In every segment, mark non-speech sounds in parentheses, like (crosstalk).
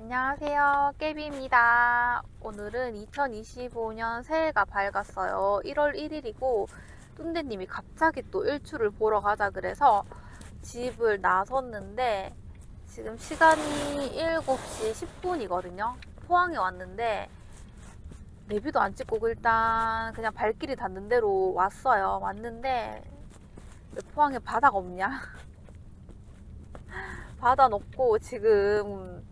안녕하세요. 깨비입니다. 오늘은 2025년 새해가 밝았어요. 1월 1일이고, 뚱대님이 갑자기 또 일출을 보러 가자 그래서 집을 나섰는데, 지금 시간이 7시 10분이거든요. 포항에 왔는데, 내비도 안 찍고 일단 그냥 발길이 닿는 대로 왔어요. 왔는데, 왜 포항에 바다가 없냐? (laughs) 바다 없고 지금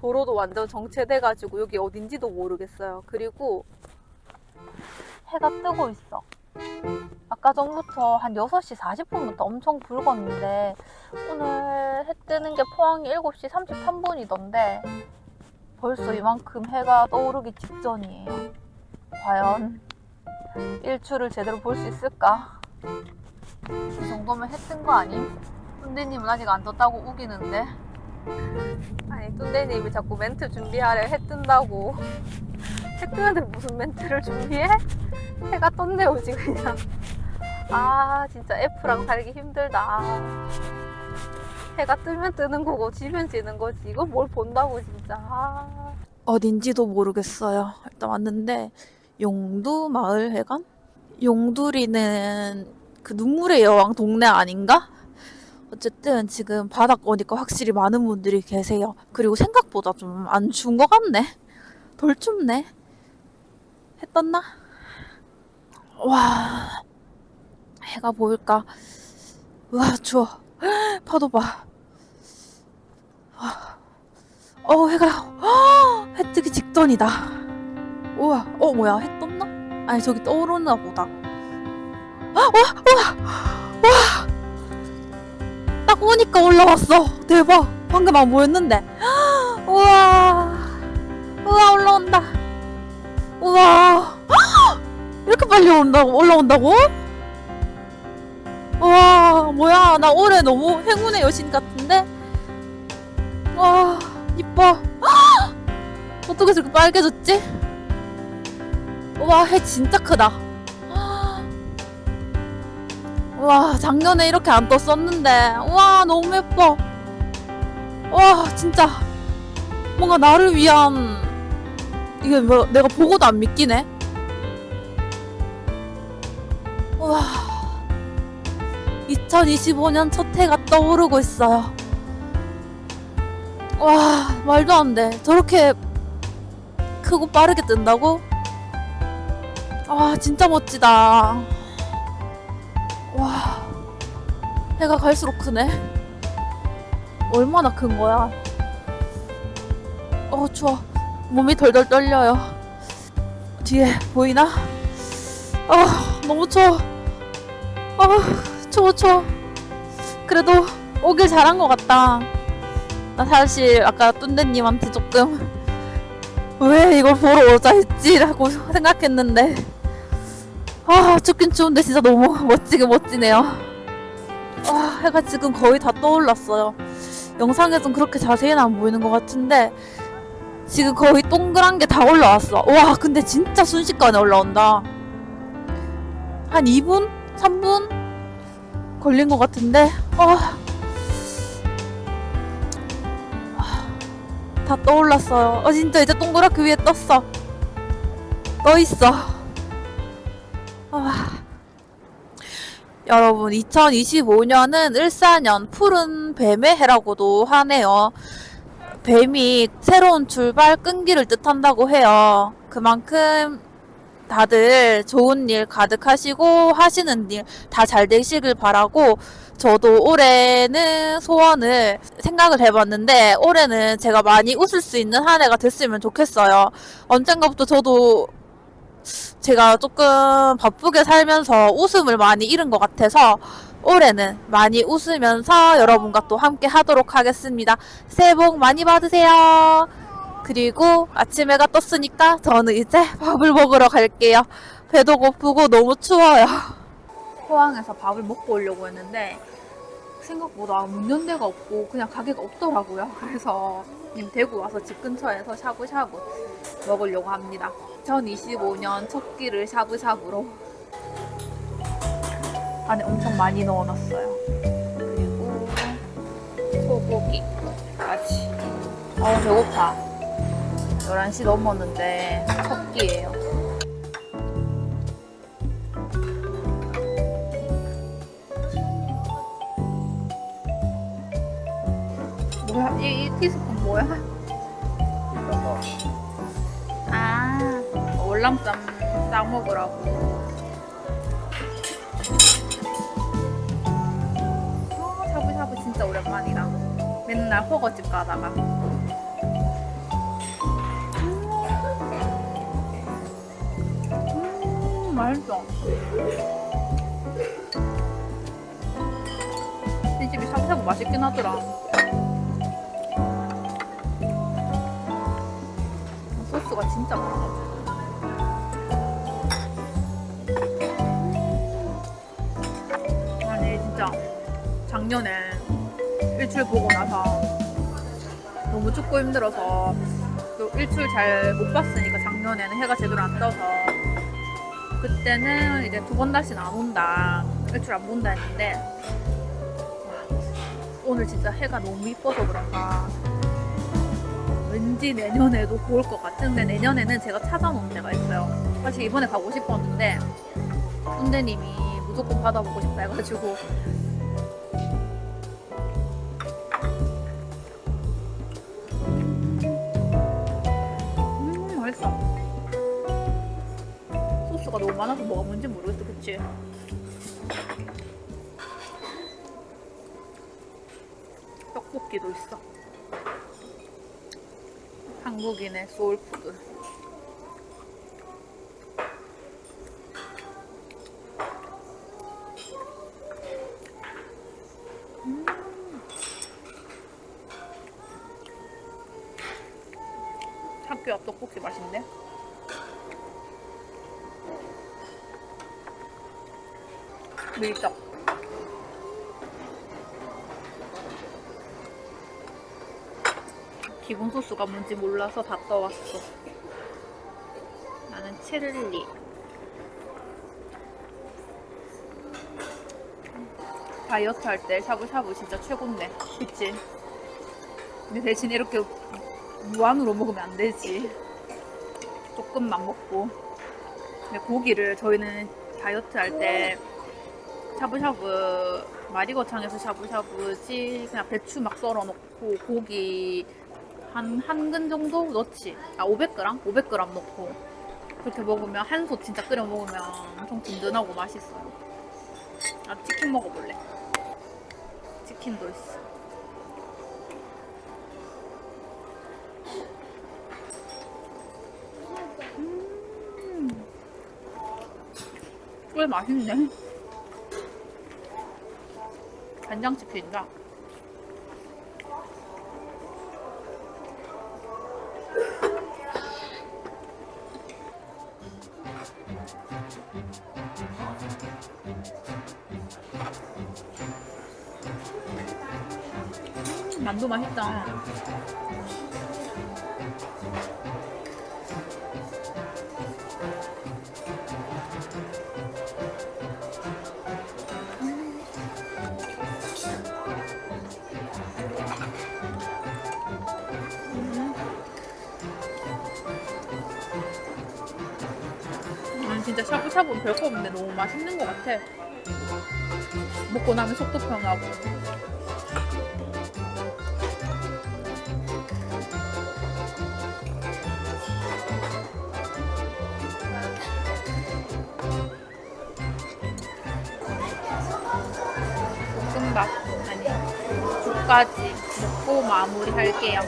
도로도 완전 정체돼가지고 여기 어딘지도 모르겠어요. 그리고 해가 뜨고 있어. 아까 전부터 한 6시 40분부터 엄청 붉었는데 오늘 해 뜨는 게 포항이 7시 33분이던데 벌써 이만큼 해가 떠오르기 직전이에요. 과연 일출을 제대로 볼 수 있을까? 이 정도면 해 뜬 거 아님? 뚱대님은 아직 안 떴다고 우기는데 아니 뚱대님이 자꾸 멘트 준비하래 해 뜬다고 해 뜨는데 무슨 멘트를 준비해? 해가 떴네 오지 그냥 아 진짜 F랑 살기 힘들다 해가 뜨면 뜨는 거고 지면 지는 거지 이거 뭘 본다고 진짜 아. 어딘지도 모르겠어요 일단 왔는데 용두 마을 회관? 용두리는 그 눈물의 여왕 동네 아닌가? 어쨌든 지금 바닥 오니까 확실히 많은 분들이 계세요. 그리고 생각보다 좀 안 추운 것 같네. 덜 춥네. 해 떴나? 와, 해가 보일까? 와, 추워. (gasps) 파도 봐. 와. 어, 해가, 헉! 해 뜨기 직전이다. 우와, 어, 뭐야, 해 떴나? 아니, 저기 떠오르나 보다. (gasps) 와, 와! 딱 오니까 올라왔어. 대박. 방금 안 보였는데. (gasps) 우와. 우와, 올라온다. 우와. (gasps) 이렇게 빨리 온다고, 올라온다고? 와, 뭐야. 나 올해 너무 행운의 여신 같은데? 와, 이뻐. (gasps) 어떻게 저렇게 빨개졌지? 와, 해 진짜 크다. 와 작년에 이렇게 안 떴었는데. 와 너무 예뻐. 와 진짜. 뭔가 나를 위한 이게 뭐 내가 보고도 안 믿기네. 와. 2025년 첫 해가 떠오르고 있어요. 와 말도 안 돼. 저렇게 크고 빠르게 뜬다고? 와 진짜 멋지다 와, 해가 갈수록 크네. 얼마나 큰 거야? 어, 추워. 몸이 덜덜 떨려요. 뒤에 보이나? 아, 너무 추워. 아, 추워, 추워. 그래도 오길 잘한 것 같다. 나 사실 아까 뚠데님한테 조금 왜 이걸 보러 오자 했지라고 생각했는데 아 춥긴 추운데 진짜 너무 (laughs) 멋지게 멋지네요. 아 해가 지금 거의 다 떠올랐어요. 영상에선 그렇게 자세히는 안 보이는 것 같은데 지금 거의 동그란 게 다 올라왔어. 와 근데 진짜 순식간에 올라온다. 한 2분? 3분? 걸린 것 같은데? 아, 다 떠올랐어요. 어 진짜 이제 동그랗게 위에 떴어. 떠 있어 아. 여러분, 2025년은 을사년 푸른 뱀의 해라고도 하네요. 뱀이 새로운 출발, 끈기를 뜻한다고 해요. 그만큼 다들 좋은 일 가득하시고 하시는 일 다 잘 되시길 바라고 저도 올해는 소원을 생각을 해봤는데 올해는 제가 많이 웃을 수 있는 한 해가 됐으면 좋겠어요. 언젠가부터 저도 제가 조금 바쁘게 살면서 웃음을 많이 잃은 것 같아서 올해는 많이 웃으면서 여러분과 또 함께 하도록 하겠습니다. 새해 복 많이 받으세요. 그리고 아침 해가 떴으니까 저는 이제 (laughs) 밥을 먹으러 갈게요. 배도 고프고 너무 추워요. 포항에서 밥을 먹고 오려고 했는데 생각보다 문연 데가 없고 그냥 가게가 없더라고요. 그래서 대구 와서 집 근처에서 샤브샤브 먹으려고 합니다. 2025년 첫 끼를 샤브샤브로 안에 엄청 많이 넣어놨어요. 그리고 소고기까지. 어 배고파. 11시 넘었는데 첫 끼예요. 뭐야? 이, 이 티스푼 뭐야? 아, 월남쌈 싸 먹으라고. 어, 샤브샤브 진짜 오랜만이다. 맨날 허거집 가다가. 음, 맛있어. 이 집이 샤브샤브 맛있긴 하더라. 진짜 많아. 아니 진짜 작년에 일출 보고 나서 너무 춥고 힘들어서 또 일출 잘 못 봤으니까 작년에는 해가 제대로 안 떠서 그때는 이제 두 번 다시는 안 온다 일출 안 본다 했는데 와, 오늘 진짜 해가 너무 이뻐서 그런가 왠지 내년에도 볼것 같은데 내년에는 제가 찾아놓은 데가 있어요. 사실 이번에 가고 싶었는데 손대님이 무조건 받아보고 싶다 해가지고 음 맛있어. 소스가 너무 많아서 뭐가 뭔지 모르겠어, 그치? 떡볶이도 있어. 한국인의 소울푸드. 음. 학교 앞 떡볶이 맛있는데? 밀떡. 기본 소스가 뭔지 몰라서 다 떠왔어. 나는 칠리. 다이어트 할 때 샤브샤브 진짜 최고인데. 그치? 근데 대신 이렇게 무한으로 먹으면 안 되지. 조금만 먹고. 근데 고기를 저희는 다이어트 할 때 샤브샤브 마리거창에서 샤브샤브지 그냥 배추 막 썰어 놓고 고기 한 한 근 정도 넣지. 아 500g? 500g 넣고 그렇게 먹으면 한 솥 진짜 끓여 먹으면 엄청 든든하고 맛있어요. 아 치킨 먹어볼래. 치킨도 있어. 음. 꽤 맛있네. 간장치킨이다. 만두 맛있다. 음, 진짜 샤브샤브는 별거 없는데 너무 맛있는 것 같아. 먹고 나면 속도 편하고. 죽까지 먹고 마무리할게요.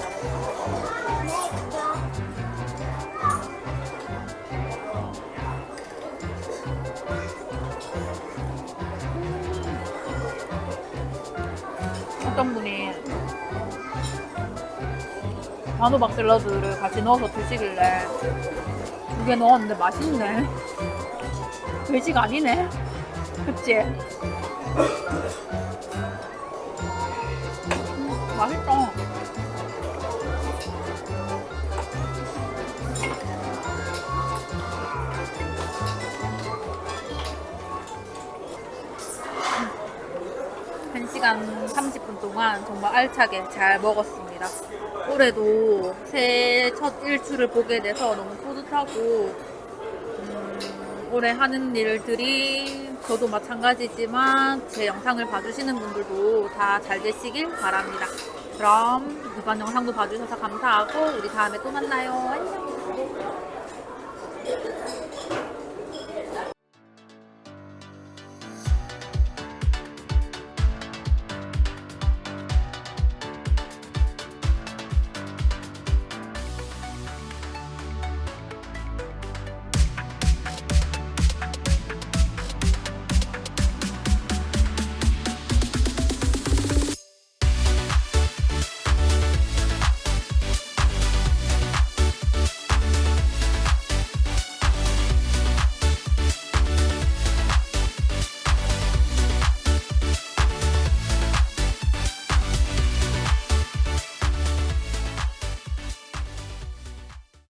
어떤 분이 단호박 샐러드를 같이 넣어서 드시길래 두 개 넣었는데 맛있네. (laughs) 돼지가 아니네. 그치? 동안 정말 알차게 잘 먹었습니다. 올해도 새해 첫 일출을 보게 돼서 너무 뿌듯하고 음, 올해 하는 일들이 저도 마찬가지지만 제 영상을 봐주시는 분들도 다 잘 되시길 바랍니다. 그럼 이번 영상도 봐주셔서 감사하고 우리 다음에 또 만나요. 안녕.